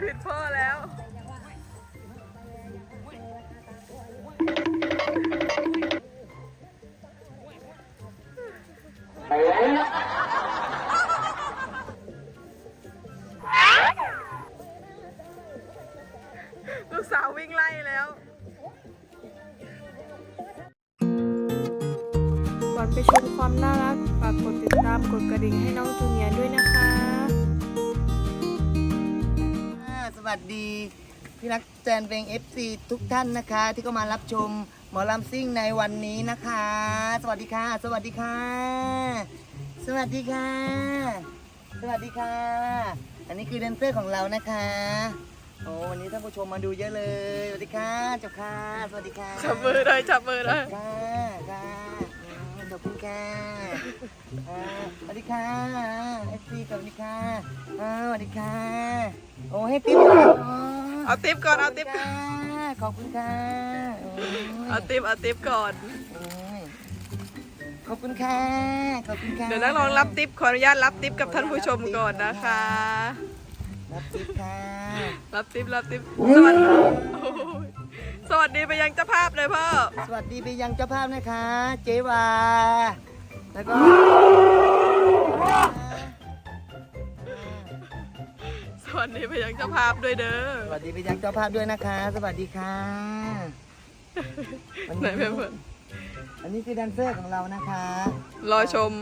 ผิดพ่อแล้วลูกสาววิ่งไล่แล้วก่อนไปชมความน่ารักฝากกดติดตามกดกระดิ่งให้น้องจูเนียร์ด้วยนะคะ วัสดีพี่นักแจนเพลง FC ทุกท่านนะคะ ที่เข้ามารับชมหมอลำซิ่งในวันนี้นะคะ สวัสดีค่ะ สวัสดีค่ะ สวัสดีค่ะ สวัสดีค่ะ อันนี้คือแดนเซอร์ของเรานะคะโอ้วันนี้ท่านผู้ชมมาดูเยอะเลยสวัสดีค่ะเจ้าค่ะสวัสดีค่ะจับมือเลยจับมือเลยค่ะค่ะอืม ขอบคุณค่ะอ่าสวัสดีค่ะเอฟซีสวัสดีค่ะอ่าสวัสดีค่ะ โอ้ให้ติ๊บหน่อยอ๋อเอาติ๊บก่อนเอาติ๊บค่ะขอบคุณค่ะโอ้ยเอาติ๊บเอาติ๊บก่อน โอ้ยขอบคุณค่ะ ขอบคุณค่ะ เดี๋ยวนักร้องรับติ๊บขออนุญาตรับติ๊บกับท่านผู้ชมก่อนนะคะ รับติ๊บค่ะ รับติ๊บรับติ๊บสวัสดีโอ้ย สวัสดีไปยังเจ้าภาพเลยพ่อ สวัสดีไปยังเจ้าภาพนะคะ เจวา แล้วก็สวัสดีไปยังเจ้าภาพด้วยเด้อ สวัสดีไปยังเจ้าภาพด้วยนะคะ สวัสดีค่ะวันไหนนี้เพื่อนอันนี้คือแดนเซอร์ของเรานะคะ ๆรอชม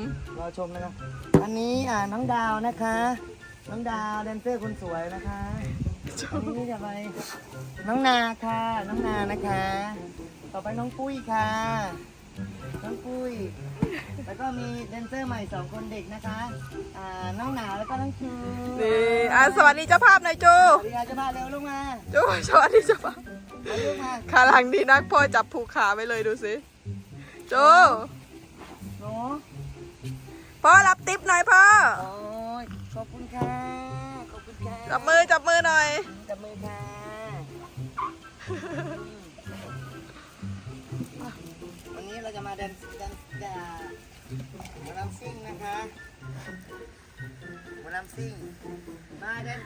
รอชมนะคะอันนี้อ่าน้องดาวนะคะ น้องดาวแดนเซอร์คนสวยนะคะอันนี้จะไป น้องนาค่ะ น้องนานะคะ ต่อไปน้องปุ้ยค่ะ น้องปุ้ย แล้วก็มีแดนเซอร์ใหม่สองคนเด็กนะคะ อ่า น้องหนาวแล้วก็น้องชูนี่อะสวัสดีเจ้าภาพหน่อยจูสวัสดีค่ะเจ้าภาพเร็วลูกมาจูสวัสดีเจ้าภาพเอาลูกมาขาหลังดีนักพ่อจับผูกขาไว้เลยดูสิจูหนูพ่อรับติ๊บหน่อยพ่อโอ้ยขอบคุณค่ะ ขอบคุณค่ะจับมือจับมือหน่อย จับมือค่ะ วันนี้เราจะมาแดนแดนแดนหมอลำซิ่งนะคะหมอลำซิ่ง มาแดน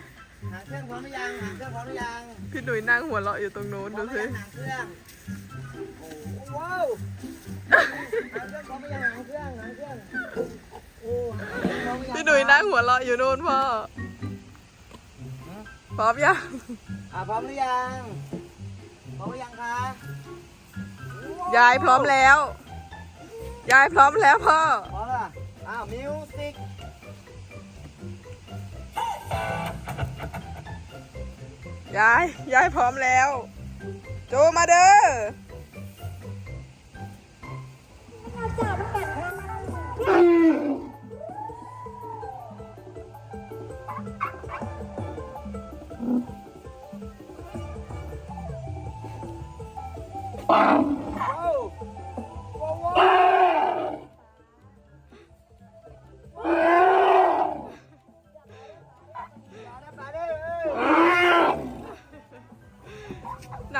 หางเครื่องพร้อมหรือยังหางเครื่องพร้อมหรือยังพี่หนุ่ยนั่งหัวเราะอยู่ตรงนู้นพร้อดูมหรือสิยังหางเครื่องโอ้โหว้าวหางเครื่องพร้อมหรือยังหางเครื่องหางเครื่องโอ้หางเครื่องพร้อมหรือยังพี่หนุ่ยนั่งหัวเราะอยู่นู่นพ่อพร้อมยังอ่าพร้อมหรือยังพ ร้อมหรือยังคะยายพร้อมแล้ว ยายพร้อมแล้วพ่อ พร้อมละอ้าวมิวสิกยาย ยายพร้อมแล้ว โจมาเด้อ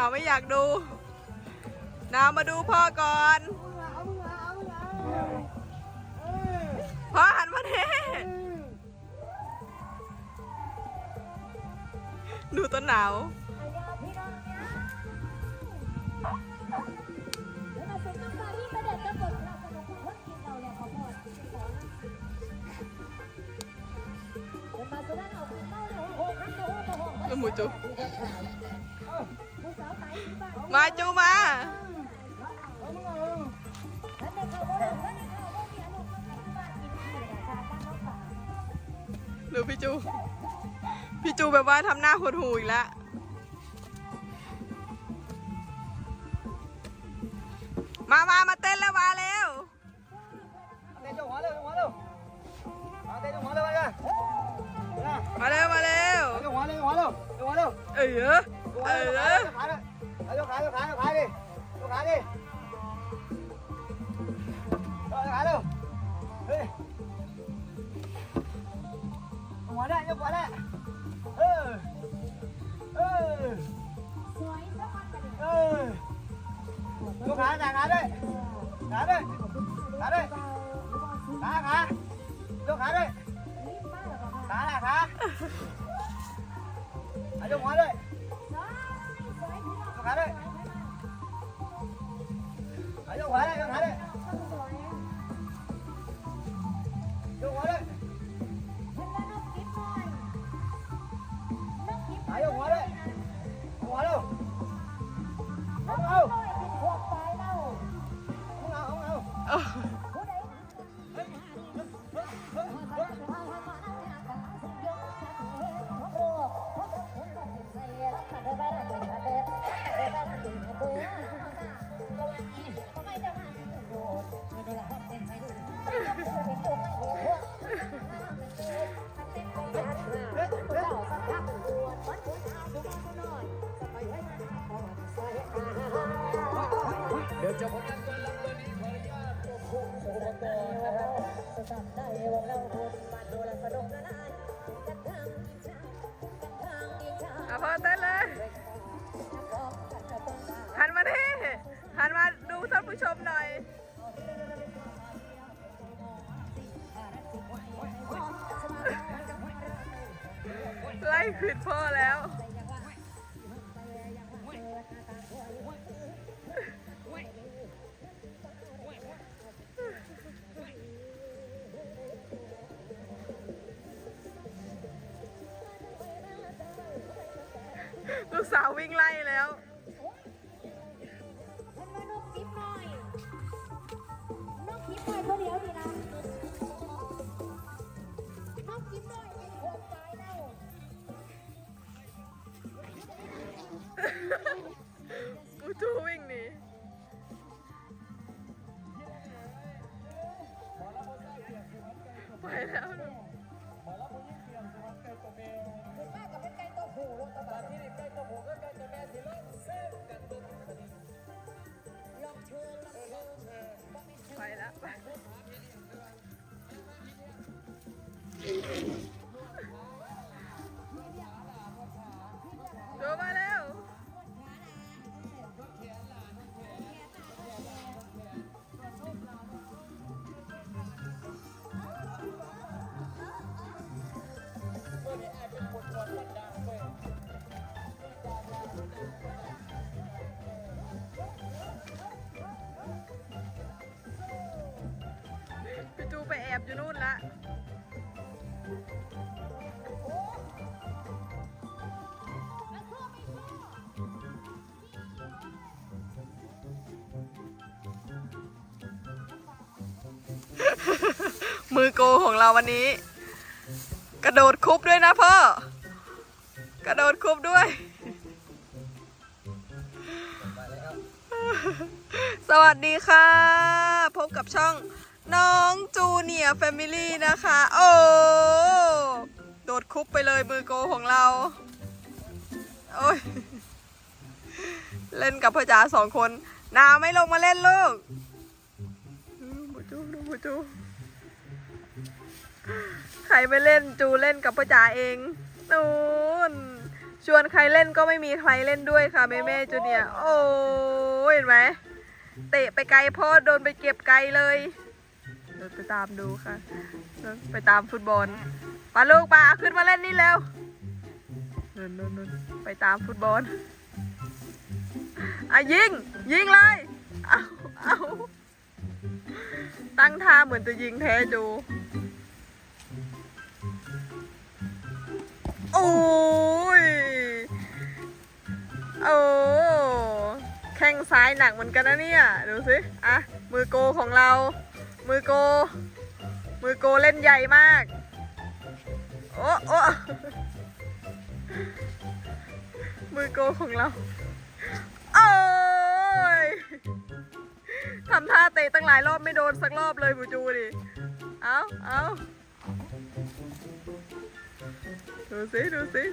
าวไม่อยากดูหนามาดูพ่อก่อน พ่อหันมาเน่ดูต้นหนาวหมูจู มาจูมา หรือพี่จู พี่จูแบบว่าทำหน้าหดหูอีกแล้ว ได้ยกหัวได้เออเออเออยกขาขาขาด้วยขาด้วยขาด้วยขาขายกขาด้วยขาละขาอะยกหัวด้วยยกขาด้วยอะยกหัวด้วยยกขาด้วยย อพ่อเต้นเลยหันมาดิหันมาดูท่านผู้ชมหน่อยไล่ผิดพ่อแล้ว วิ่งไล่แล้ว มือโกของเราวันนี้ กระโดดคุบด้วยนะพ่อ กระโดดคุบด้วย สวัสดีค่ะ พบกับช่องน้องจูเนียแฟมิลี่นะคะ โอ้ โดดคุบไปเลยมือโกของเรา โอ้ย เล่นกับพ่อจ๋าสองคน นาไม่ลงมาเล่นลูก จูดูบูจู ใครไม่เล่นจูเล่นกับพ่อจ๋าเองนู่นชวนใครเล่นก็ไม่มีใครเล่นด้วยค่ะแม่แม่จูเนี่ย โอ้เห็นไหมเตะไปไกลพ่อโดนไปเก็บไกลเลยเดี๋ยวไปตามดูค่ะ ไปตามฟุตบอลปาลูกปาขึ้นมาเล่นนี่แล้วนู่นนู่นนู่นไปตามฟุตบอลอะยิง ยิงเลย เอาเอา ตั้งท่าเหมือนจะยิงแท้จูโอ้ย โอ้แข้งซ้ายหนักเหมือนกันนะเนี่ย ดูสิ อะ มือโกของเรา มือโก มือโกเล่นใหญ่มาก โอ้โอ้มือโกของเรา โอ้ ทำท่าเตะตั้งหลายรอบไม่โดนสักรอบเลยบูจูดิ เอาเอาดูสิดูสิ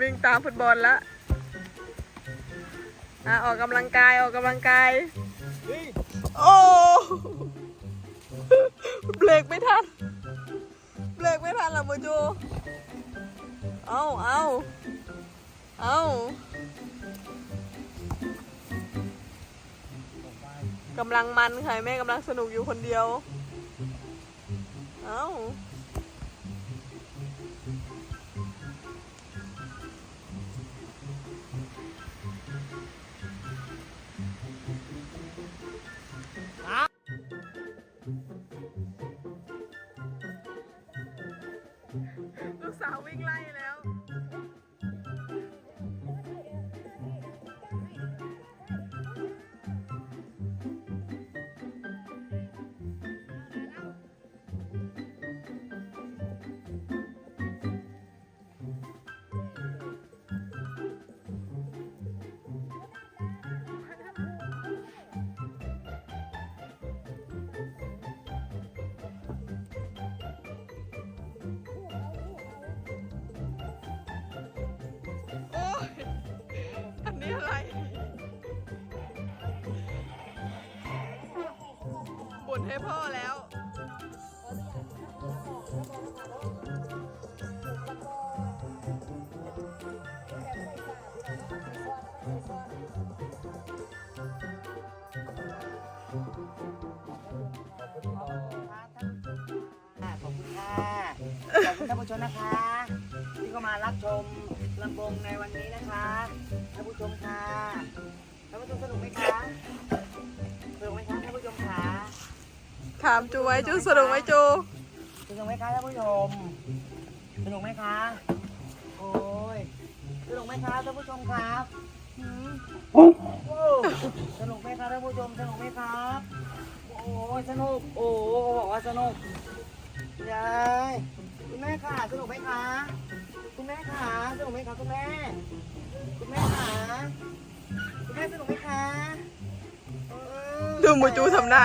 วิ่งตามฟุตบอลละอะออกกำลังกายออกกำลังกาย โอ้เบรกไม่ทัน เบรกไม่ทันละโมจู เอาเอาเอา กำลังมันค่ะแม่กำลังสนุกอยู่คนเดียว เอาลูกสาววิ่งไล่แล้ว ให้พ่อแล้ว ขอบคุณค่ะ ขอบคุณท่านผู้ชมนะคะ ที่เข้ามารับชมลำวงในวันนี้นะคะ ท่านผู้ชมค่ะ ท่านผู้ชมสนุกไหมคะ สนุกไหมคะ ถามจูไว้จูสนุกไหมจูสนุกไหมคะท่านผู้ชมสนุกไหมคะโอ้ยสนุกไหมคะท่านผู้ชมครับสนุกไหมคะท่านผู้ชมสนุกไหมครับโอ้ยสนุกโอ้บอกว่าสนุกยายคุณแม่ค่ะสนุกไหมคะคุณแม่ค่ะสนุกไหมคะคุณแม่ คุณแม่ค่ะคุณแม่สนุกไหมคะ ดูมูจูทำหน้า